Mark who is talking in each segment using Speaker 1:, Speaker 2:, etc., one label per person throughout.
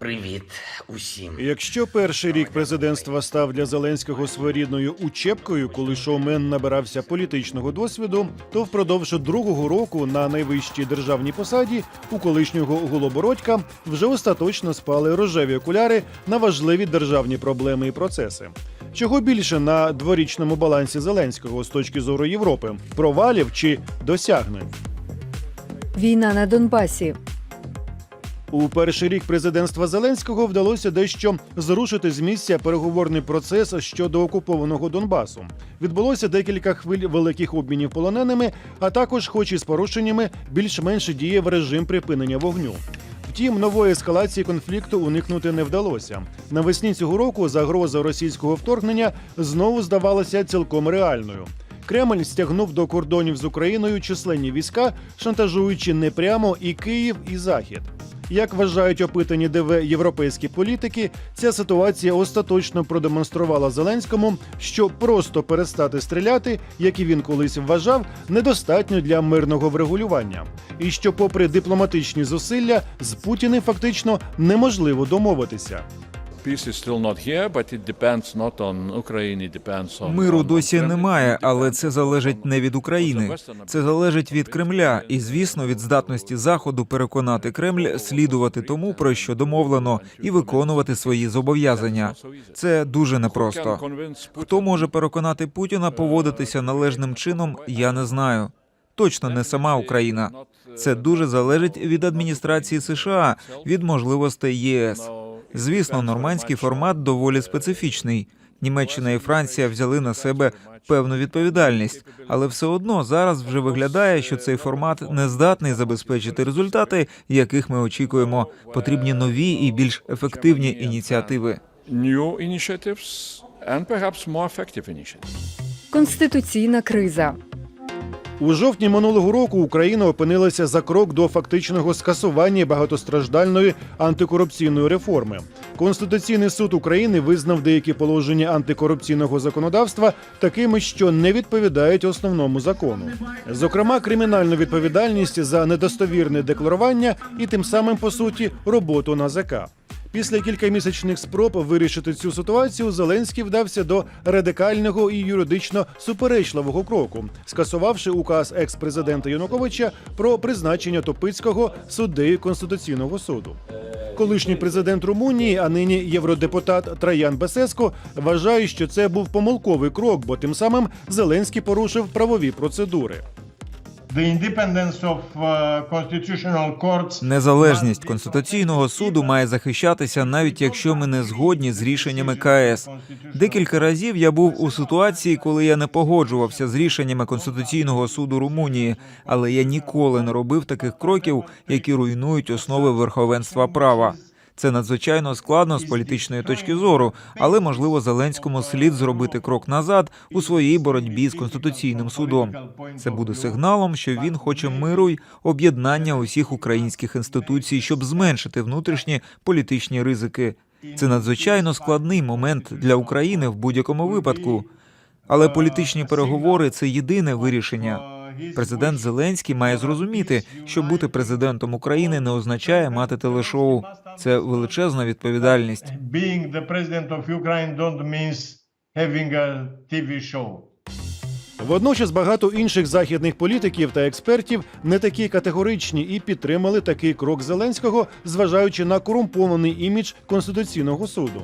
Speaker 1: Привіт усім.
Speaker 2: Якщо перший рік президентства став для Зеленського своєрідною учебкою, коли шоумен набирався політичного досвіду, то впродовж другого року на найвищій державній посаді у колишнього голобородька вже остаточно спали рожеві окуляри на важливі державні проблеми і процеси. Чого більше на дворічному балансі Зеленського з точки зору Європи провалів чи досягнень?
Speaker 3: Війна на Донбасі.
Speaker 2: У перший рік президентства Зеленського вдалося дещо зрушити з місця переговорний процес щодо окупованого Донбасу. Відбулося декілька хвиль великих обмінів полоненими, а також, хоч і з порушеннями, більш-менш діяв режим припинення вогню. Втім, нової ескалації конфлікту уникнути не вдалося. Навесні цього року загроза російського вторгнення знову здавалася цілком реальною. Кремль стягнув до кордонів з Україною численні війська, шантажуючи не прямо і Київ, і Захід. Як вважають опитані ДВ європейські політики, ця ситуація остаточно продемонструвала Зеленському, що просто перестати стріляти, як і він колись вважав, недостатньо для мирного врегулювання, і що, попри дипломатичні зусилля, з Путіним фактично неможливо домовитися.
Speaker 4: Миру досі немає, але це залежить не від України. Це залежить від Кремля, і звісно, від здатності Заходу переконати Кремль слідувати тому, про що домовлено, і виконувати свої зобов'язання. Це дуже непросто. Хто може переконати Путіна поводитися належним чином, я не знаю. Точно не сама Україна. Це дуже залежить від адміністрації США, від можливостей ЄС. Звісно, нормандський формат доволі специфічний. Німеччина і Франція взяли на себе певну відповідальність, але все одно зараз вже виглядає, що цей формат не здатний забезпечити результати, яких ми очікуємо. Потрібні нові і більш ефективні ініціативи.
Speaker 3: Конституційна криза.
Speaker 2: У жовтні минулого року Україна опинилася за крок до фактичного скасування багатостраждальної антикорупційної реформи. Конституційний суд України визнав деякі положення антикорупційного законодавства такими, що не відповідають основному закону. Зокрема, кримінальну відповідальність за недостовірне декларування і тим самим по суті роботу НАЗК. Після кількамісячних спроб вирішити цю ситуацію Зеленський вдався до радикального і юридично суперечливого кроку, скасувавши указ екс-президента Януковича про призначення Топицького суддею Конституційного суду. Колишній президент Румунії, а нині євродепутат Траян Бесеско, вважає, що це був помилковий крок, бо тим самим Зеленський порушив правові процедури.
Speaker 4: Незалежність конституційного суду має захищатися, навіть якщо ми не згодні з рішеннями КС. Декілька разів я був у ситуації, коли я не погоджувався з рішеннями конституційного суду Румунії, але я ніколи не робив таких кроків, які руйнують основи верховенства права. Це надзвичайно складно з політичної точки зору, але можливо Зеленському слід зробити крок назад у своїй боротьбі з конституційним судом. Це буде сигналом, що він хоче миру й об'єднання усіх українських інституцій, щоб зменшити внутрішні політичні ризики. Це надзвичайно складний момент для України в будь-якому випадку. Але політичні переговори це єдине вирішення. Президент Зеленський має зрозуміти, що бути президентом України не означає мати телешоу. Це величезна відповідальність.
Speaker 2: Водночас багато інших західних політиків та експертів не такі категоричні і підтримали такий крок Зеленського, зважаючи на корумпований імідж Конституційного суду.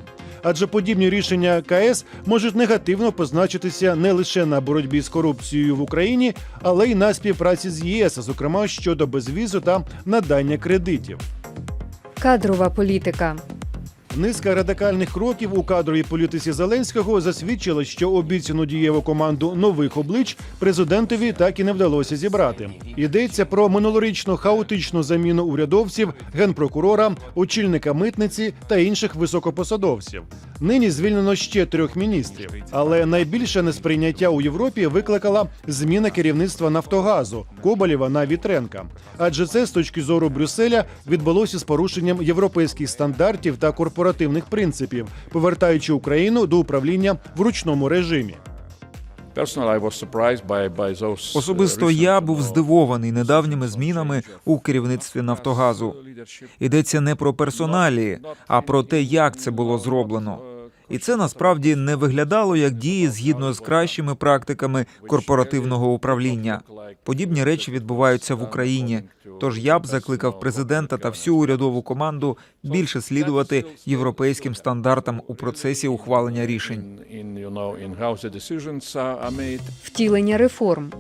Speaker 2: Адже подібні рішення КС можуть негативно позначитися не лише на боротьбі з корупцією в Україні, але й на співпраці з ЄС, зокрема щодо безвізу та надання кредитів.
Speaker 3: Кадрова політика.
Speaker 2: Низка радикальних кроків у кадровій політиці Зеленського засвідчила, що обіцяну дієву команду нових облич президентові так і не вдалося зібрати. Йдеться про минулорічну хаотичну заміну урядовців, генпрокурора, очільника митниці та інших високопосадовців. Нині звільнено ще трьох міністрів. Але найбільше несприйняття у Європі викликала зміна керівництва Нафтогазу Коболєва на Вітренка. Адже це з точки зору Брюсселя відбулося з порушенням європейських стандартів та корпоративних принципів, повертаючи Україну до управління в ручному режимі.
Speaker 4: Особисто я був здивований недавніми змінами у керівництві Нафтогазу. Йдеться не про персоналі, а про те, як це було зроблено. І це насправді не виглядало як дії згідно з кращими практиками корпоративного управління. Подібні речі відбуваються в Україні. Тож я б закликав президента та всю урядову команду більше слідувати європейським стандартам у процесі ухвалення рішень.
Speaker 3: Втілення реформ.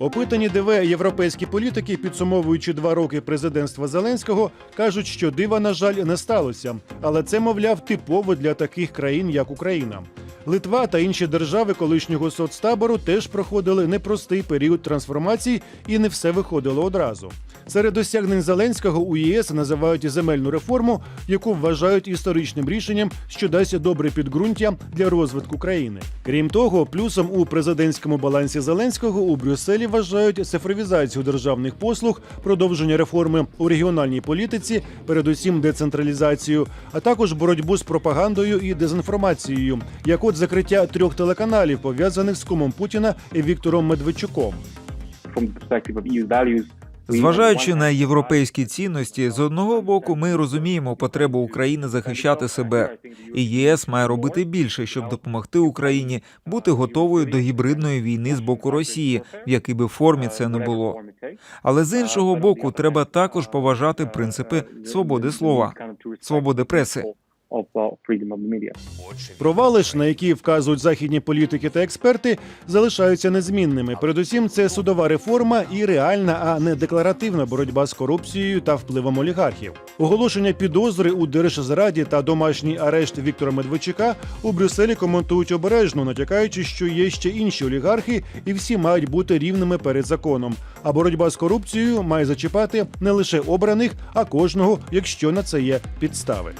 Speaker 2: Опитані ДВ європейські політики, підсумовуючи два роки президентства Зеленського, кажуть, що дива, на жаль, не сталося. Але це, мовляв, типово для таких країн, як Україна. Литва та інші держави колишнього соцтабору теж проходили непростий період трансформації і не все виходило одразу. Серед досягнень Зеленського у ЄС називають земельну реформу, яку вважають історичним рішенням, що дасть добре підґрунтя для розвитку країни. Крім того, плюсом у президентському балансі Зеленського у Брюсселі вважають цифровізацію державних послуг, продовження реформи у регіональній політиці, передусім децентралізацію, а також боротьбу з пропагандою і дезінформацією, як от закриття трьох телеканалів, пов'язаних з кумом Путіна і Віктором Медведчуком.
Speaker 1: from the perspective of EU values.
Speaker 4: Зважаючи на європейські цінності, з одного боку, ми розуміємо потребу України захищати себе, і ЄС має робити більше, щоб допомогти Україні бути готовою до гібридної війни з боку Росії, в якій би формі це не було. Але з іншого боку, треба також поважати принципи свободи слова, свободи преси.
Speaker 1: Freedom of.
Speaker 2: Провали ж, на які вказують західні політики та експерти, залишаються незмінними. Передусім, це судова реформа і реальна, а не декларативна боротьба з корупцією та впливом олігархів. Оголошення підозри у держзраді та домашній арешт Віктора Медведчука у Брюсселі коментують обережно, натякаючи, що є ще інші олігархи, і всі мають бути рівними перед законом. А боротьба з корупцією має зачіпати не лише обраних, а кожного, якщо на це є підстави.